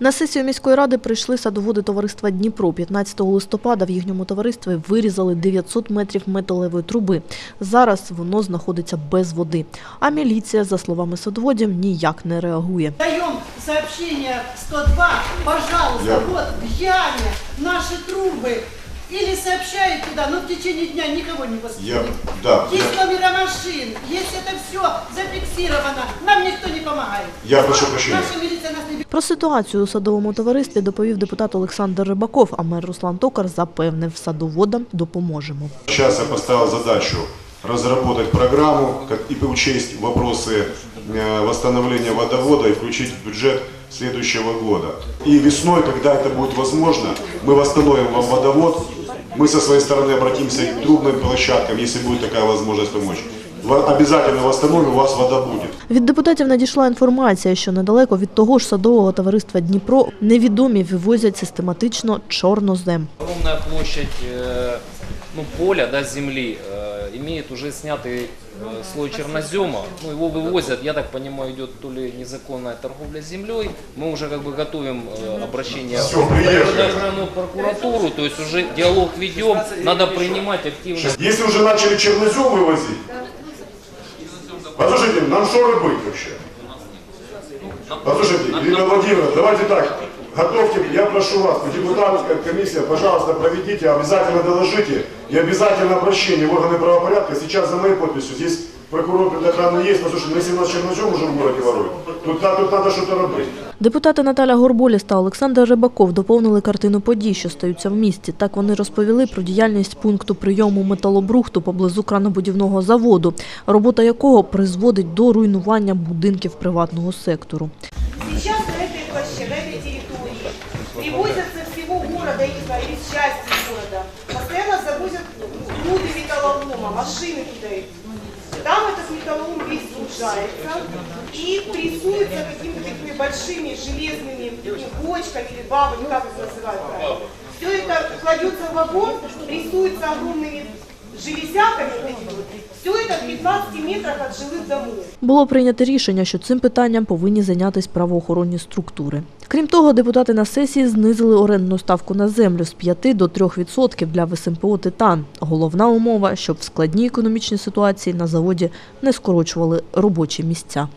На сесію міської ради прийшли садоводи товариства Дніпро. 15 листопада в їхньому товаристві вирізали 900 метрів металевої труби. Зараз воно знаходиться без води. А міліція, за словами садоводів, ніяк не реагує. Даем сообщение 102, пожалуйста, вот в яме наши трубы. Или сообщают туда, но в течение дня никого не Я, да, Есть номера машин, есть это все зафиксировано. Нам никто не помогает. я прошу прощения. Наша милиция нас не Про ситуацію у садовому товаристві доповів депутат Олександр Рибаков, а мер Руслан Токар запевнив, садоводам допоможемо. Сейчас я поставил задачу разработать программу как и учесть вопросы э, восстановления водовода и включить в бюджет следующего года. И весной, когда это будет возможно, мы восстановим вам водовод. Мы со своей стороны обратимся к трубным площадкам, если будет такая возможность помочь. Во- Обязательно восстановим, у вас вода будет. Від депутатів надійшла інформація, що недалеко від того ж садового товариства Дніпро невідомі вивозять систематично чорнозем. Огромная площадь э, ну, поля, да, земли, э, имеет уже снятый э, слой чернозема. Ну, его вывозят, я так понимаю, идет то ли незаконная торговля землей. Мы уже как бы готовим э, обращение Всё, в приехали. природоохранную прокуратуру, то есть уже диалог ведем, надо принимать активно. Если уже начали чернозем вывозить, послушайте, нам что быть вообще? Послушайте, Ирина Владимировна, давайте так, готовьте, я прошу вас, депутатская комиссия, пожалуйста, проведите, обязательно доложите и обязательно обращение в органы правопорядка. Сейчас за моей подписью, здесь прокурор предохраны есть, послушайте, ну если у нас чернозем уже в городе воруют, тут, на- тут надо что-то робить. Депутати Наталя Горболіс та Олександр Рибаков доповнили картину подій, що стаються в місті. Так вони розповіли про діяльність пункту прийому металобрухту поблизу кранобудівного заводу, робота якого призводить до руйнування будинків приватного сектору. Сейчас на этой площади, на этой территории привозят со всего города или или из части города. Постоянно завозят груды металлолома, машины туда идут. Там этот металлолом весь сгружается и прессуется какими-то такими большими железными ну, бочками или бабами, как их называют правильно. Все это кладется в вагон, прессуется огромными железяками, вот этими вот. все это в 15 метрах от жилых домов. Було прийнято рішення, що цим питанням повинні зайнятися правоохоронні структури. Крім того, депутати на сесії знизили орендну ставку на землю з 5 до 3% для ВСМПО «Титан». Головна умова, щоб в складній економічній ситуації на заводі не скорочували робочі місця.